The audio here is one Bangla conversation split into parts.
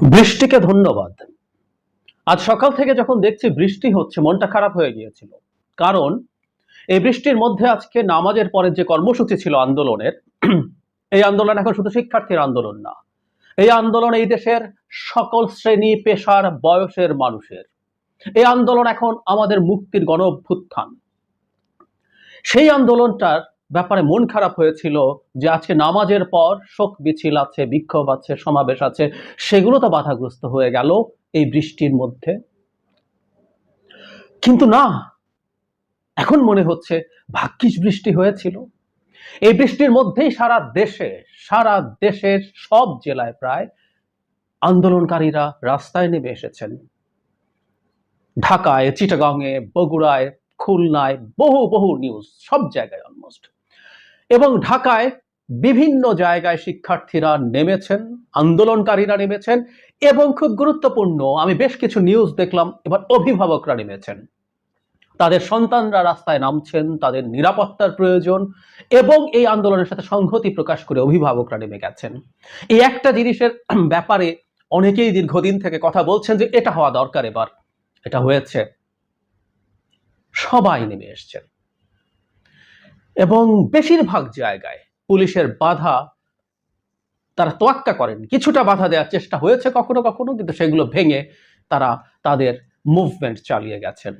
বৃষ্টিকে ধন্যবাদ। আজ সকাল থেকে যখন দেখছি বৃষ্টি হচ্ছে, মনটা খারাপ হয়ে গিয়েছিল। কারণ, এই বৃষ্টির মধ্যে আজকে নামাজের পরের যে কর্মসূচি ছিল আন্দোলনের, এই আন্দোলন এখন শুধু শিক্ষার্থীর আন্দোলন না, এই আন্দোলন এই দেশের সকল শ্রেণি, পেশার, বয়সের মানুষের। এই আন্দোলন এখন আমাদের মুক্তির গণ অভ্যুত্থান সেই আন্দোলনটার ব্যাপারে মন খারাপ হয়েছিল যে আজকে নামাজের পর শোক মিছিল আছে, বিক্ষোভ আছে, সমাবেশ আছে, সেগুলো তো বাধাগ্রস্ত হয়ে গেল এই বৃষ্টির মধ্যে। কিন্তু না, এখন মনে হচ্ছে ভাগ্যিস বৃষ্টি হয়েছিল। এই বৃষ্টির মধ্যেই সারা দেশে, সারা দেশের সব জেলায় প্রায় আন্দোলনকারীরা রাস্তায় নেমে এসেছেন। ঢাকায়, চিটাগাংয়ে, বগুড়ায়, খুলনায় বহু বহু নিউজ সব জায়গায় অলমোস্ট এবং ঢাকায় বিভিন্ন জায়গায় শিক্ষার্থীরা নেমেছেন, আন্দোলনকারীরা নেমেছেন এবং খুব গুরুত্বপূর্ণ, আমি বেশ কিছু নিউজ দেখলাম, এবার অভিভাবকরা নেমেছেন। তাদের সন্তানরা রাস্তায় নামছেন, তাদের নিরাপত্তার প্রয়োজন এবং এই আন্দোলনের সাথে সংহতি প্রকাশ করে অভিভাবকরা নেমে গেছেন। এই একটা জিনিসের ব্যাপারে অনেকেই দীর্ঘদিন থেকে কথা বলছেন যে এটা হওয়া দরকার এবার, এটা হয়েছে। সবাই নেমে এসছেন। এবং বেশিরভাগ জায়গায় পুলিশের বাধা তারা তোয়াক্কা করেন। কিছুটা বাধা দেওয়ার চেষ্টা হয়েছে কখনো কখনো, কিন্তু সেগুলো ভেঙে তারা তাদের মুভমেন্ট চালিয়ে গেছেন।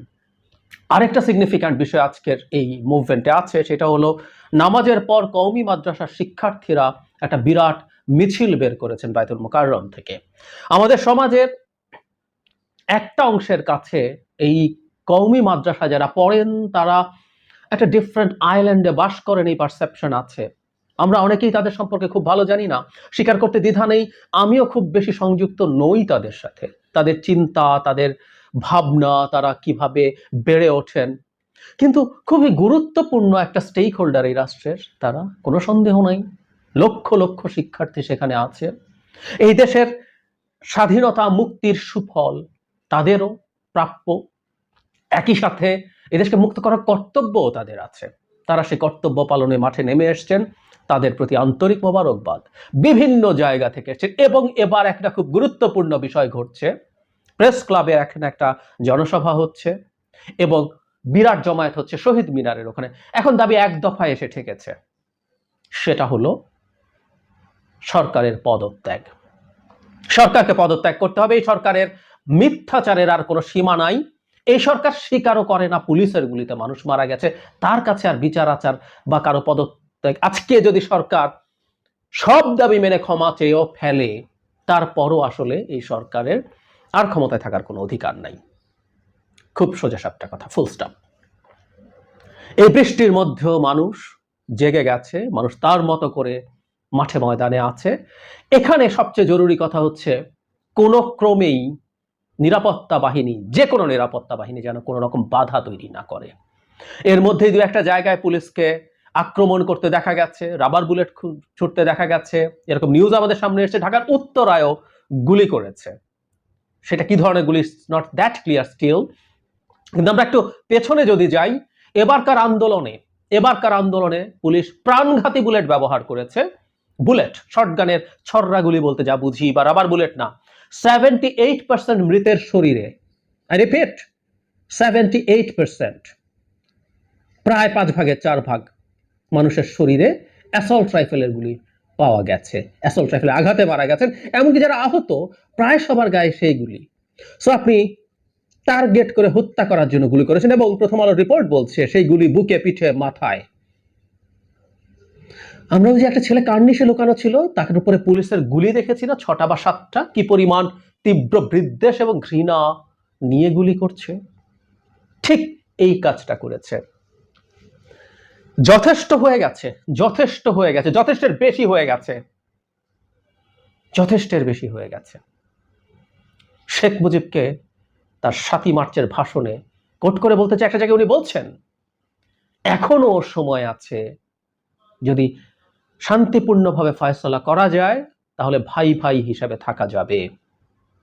আরেকটা সিগনিফিক্যান্ট বিষয় আজকের এই মুভমেন্টে আছে, সেটা হলো নামাজের পর কওমি মাদ্রাসার শিক্ষার্থীরা একটা বিরাট মিছিল বের করেছেন বায়তুল মোকাররম থেকে। আমাদের সমাজের একটা অংশের কাছে এই কওমি মাদ্রাসা যারা পড়েন, তারা একটা ডিফারেন্ট আইল্যান্ডে বাস করেন এই পারসেপশন আছে। আমরা অনেকেই তাদের সম্পর্কে খুব ভালো জানি না। স্বীকার করতে দ্বিধা নেই। আমিও খুব বেশি সংযুক্ত নই তাদের সাথে। তাদের চিন্তা, তাদের ভাবনা, তারা কীভাবে বেড়ে ওঠেন। কিন্তু খুবই গুরুত্বপূর্ণ একটা স্টেক হোল্ডার এই রাষ্ট্রের, তারা কোনো সন্দেহ নাই। লক্ষ লক্ষ শিক্ষার্থী সেখানে আছে। এই দেশের স্বাধীনতা মুক্তির সুফল তাদেরও প্রাপ্য। একই সাথে এদেশকে মুক্ত করার কর্তব্যও তাদের আছে। তারা সে কর্তব্য পালনে মাঠে নেমে এসছেন। তাদের প্রতি আন্তরিক মোবারকবাদ। বিভিন্ন জায়গা থেকে এসছেন এবং এবার একটা খুব গুরুত্বপূর্ণ বিষয় ঘটছে। প্রেস ক্লাবে এখন একটা জনসভা হচ্ছে এবং বিরাট জমায়েত হচ্ছে শহীদ মিনারের ওখানে। এখন দাবি এক দফায় এসে ঠেকেছে। সেটা হলো সরকারের পদত্যাগ। সরকারকে পদত্যাগ করতে হবে। এই সরকারের মিথ্যাচারের আর কোনো সীমা নাই। এই সরকার স্বীকারও করে না, পুলিশের গুলিতে মানুষ মারা গেছে। তার কাছে আর বিচার, আচার বা কারও পদত্যাগ, আজকে যদি সরকার সব দাবি মেনে ক্ষমা চেয়েও ফেলে, তারপরও আসলে এই সরকারের আর ক্ষমতায় থাকার কোনো অধিকার নাই। খুব সোজা সাপটা কথা ফুল স্টপ এই বৃষ্টির মধ্যেও মানুষ জেগে গেছে, মানুষ তার মতো করে মাঠে ময়দানে আছে। এখানে সবচেয়ে জরুরি কথা হচ্ছে, কোনো ক্রমেই নিরাপত্তা বাহিনী যে কোনো নিরাপত্তা বাহিনী যেন কোনো রকম বাধা তৈরি না করে। এর মধ্যেই দু একটা জায়গায় পুলিশকে আক্রমণ করতে দেখা গেছে রাবার বুলেট ছুটতে দেখা গেছে। এরকম নিউজ আমাদের সামনে এসেছে, ঢাকার উত্তরায়ও গুলি করেছে। সেটা কি ধরনের গুলি? নট দ্যাট ক্লিয়ার স্টিল কিন্তু আমরা একটু পেছনে যদি যাই, এবারকার আন্দোলনে এবারকার আন্দোলনে পুলিশ প্রাণঘাতী বুলেট ব্যবহার করেছে। বুলেট শর্টগানের ছররা গুলি বলতে যা বুঝি, বা রাবার বুলেট না। সেভেন্টি এইট পার্সেন্ট মৃতের শরীরে। রিপিট সেভেন্টি এইট পার্সেন্ট প্রায় পাঁচ ভাগের চার ভাগ মানুষের শরীরে অ্যাসল্ট রাইফেলের গুলি পাওয়া গেছে। অ্যাসল্ট রাইফেলে আঘাতে মারা গেছেন, এমনকি যারা আহত, প্রায় সবার গায়ে সেই গুলি। সো আপনি টার্গেট করে হত্যা করার জন্য গুলি করেছেন এবং প্রথম আলো রিপোর্ট বলছে, সেই গুলি বুকে, পিঠে, মাথায় আমরা ওই যে একটা ছেলে কার্নিশে লুকানো ছিল তার উপরে পুলিশের গুলি দেখেছি না? ছটা বা সাতটা? কি পরিমাণ তীব্র বিদ্বেষ এবং ঘৃণা নিয়ে গুলি করছে? ঠিক এই কাজটা করেছে। যথেষ্ট হয়ে গেছে, যথেষ্ট হয়ে গেছে, যথেষ্টের বেশি হয়ে গেছে। যথেষ্টের বেশি হয়ে গেছে। শেখ মুজিবকে তার সাতই মার্চের ভাষণে কোট করে বলতে চাই, একটা জায়গায় উনি বলছেন, এখনও সময় আছে যদি শান্তিপূর্ণভাবে ফয়সলা করা যায়, তাহলে ভাই ভাই হিসাবে থাকা যাবে।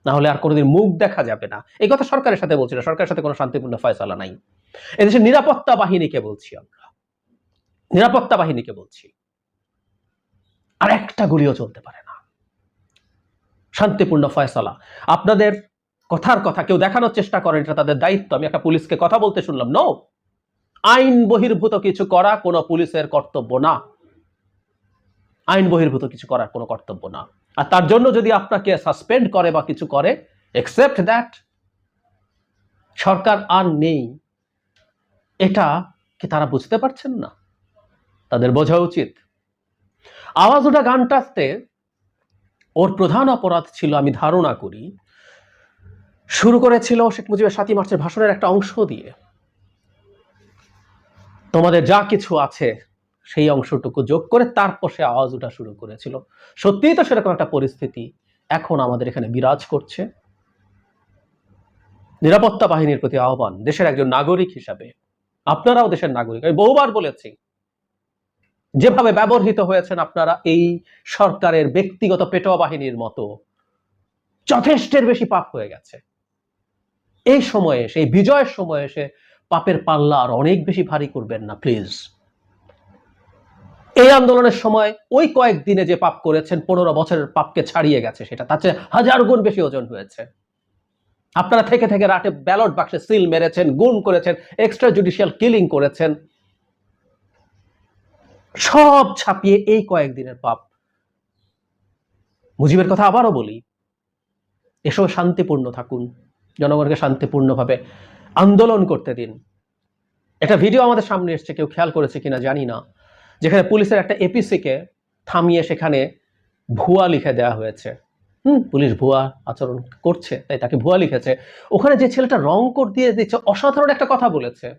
না হলে আর কোনোদিন মুখ দেখা যাবে না। এই কথা সরকারের সাথে বলছি না, সরকারের সাথে কোনো শান্তিপূর্ণ ফয়সলা নাই। এদেশের নিরাপত্তা বাহিনীকে বলছি আমরা। নিরাপত্তা বাহিনীকে বলছি। আর একটা গুলিও চলতে পারে না। শান্তিপূর্ণ ফয়সালা। আপনাদের কথার কথা, কেউ দেখানোর চেষ্টা করেন, এটা তাদের দায়িত্ব। আমি একটা পুলিশকে কথা বলতে শুনলাম নো আইন বহির্ভূত কিছু করা কোনো পুলিশের কর্তব্য না। আইন বহির্ভূত কিছু করার কোনো কর্তব্য না। আর তার জন্য যদি আপনাকে সাসপেন্ড করে বা কিছু করে একসেপ্ট দ্যাট সরকার আর নেই। এটা কি তারা বুঝতে পারছেন না? তাদের বোঝা উচিত। আওয়াজ ওঠা গানটাতে ওর প্রধান অপরাধ ছিল, আমি ধারণা করি, শুরু করেছিল শেখ মুজিবের সাতই মার্চের ভাষণের একটা অংশ দিয়ে। তোমাদের যা কিছু আছে সেই অংশটুকু যোগ করে তারপর সে আওয়াজ ওঠা শুরু করেছিল। সত্যিই তো সেরকম একটা পরিস্থিতি এখন আমাদের এখানে বিরাজ করছে। নিরাপত্তা বাহিনীর প্রতি আহ্বান, দেশের একজন নাগরিক হিসাবে। আপনারাও দেশের নাগরিক, আমি বহুবার বলেছি। যেভাবে ব্যবহৃত হয়েছেন আপনারা এই সরকারের ব্যক্তিগত পেটোয়া বাহিনীর মতো, যথেষ্টের বেশি পাপ হয়ে গেছে। এই সময়ে এসে, এই বিজয়ের সময়ে এসে পাপের পাল্লা আর অনেক বেশি ভারী করবেন না, প্লিজ। এই আন্দোলনের সময় ওই কয়েক দিনে যে পাপ করেছেন, পনেরো বছরের পাপকে ছাড়িয়ে গেছে সেটা চেয়ে হাজার গুণ বেশি ওজন হয়েছে। আপনারা থেকে থেকে রাতে ব্যালট বাক্সে সিল মেরেছেন, গুম করেছেন এক্সট্রা জুডিশিয়াল কিলিং করেছেন। সব ছাপিয়ে এই কয়েকদিনের পাপ। মুজিবের কথা আবারও বলি এসব শান্তিপূর্ণ থাকুন, জনগণকে শান্তিপূর্ণভাবে আন্দোলন করতে দিন। একটা ভিডিও আমাদের সামনে এসছে, কেউ খেয়াল করেছে কিনা জানি না। যেখানে পুলিশের একটা এপিসিকে থামিয়ে সেখানে ভুয়া লিখে দেওয়া হয়েছে। হুম, পুলিশ ভুয়া আচরণ করছে, তাই তাকে ভুয়া লিখেছে। ওখানে যে ছেলেটা রং কোড দিয়ে দিচ্ছে, অসাধারণ একটা কথা বলেছে।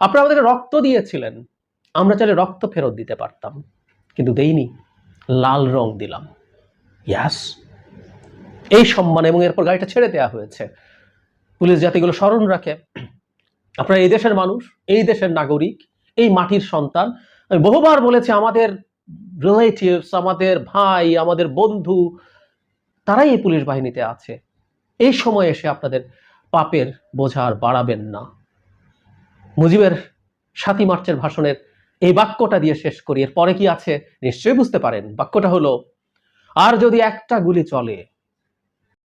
আপনারা আমাদেরকে রক্ত দিয়েছিলেন, আমরা চাইলে রক্ত ফেরত দিতে পারতাম, কিন্তু দেইনি। লাল রং দিলাম। ইয়াস এই সম্মান এবং এরপর গাড়িটা ছেড়ে দেওয়া হয়েছে। পুলিশ জাতিগুলো স্মরণ রাখে। আপনারা এই দেশের মানুষ, এই দেশের নাগরিক, এই মাটির সন্তান আমি বহুবার বলেছি, আমাদের রিলেটিভস আমাদের ভাই, আমাদের বন্ধু, তারাই এই পুলিশ বাহিনীতে আছে। এই সময় এসে আপনাদের পাপের বোঝা আর বাড়াবেন না। মুজিবের সাতই মার্চের ভাষণের এই বাক্যটা দিয়ে শেষ করি। এর পরে কি আছে, নিশ্চয়ই বুঝতে পারেন। বাক্যটা হলো, আর যদি একটা গুলি চলে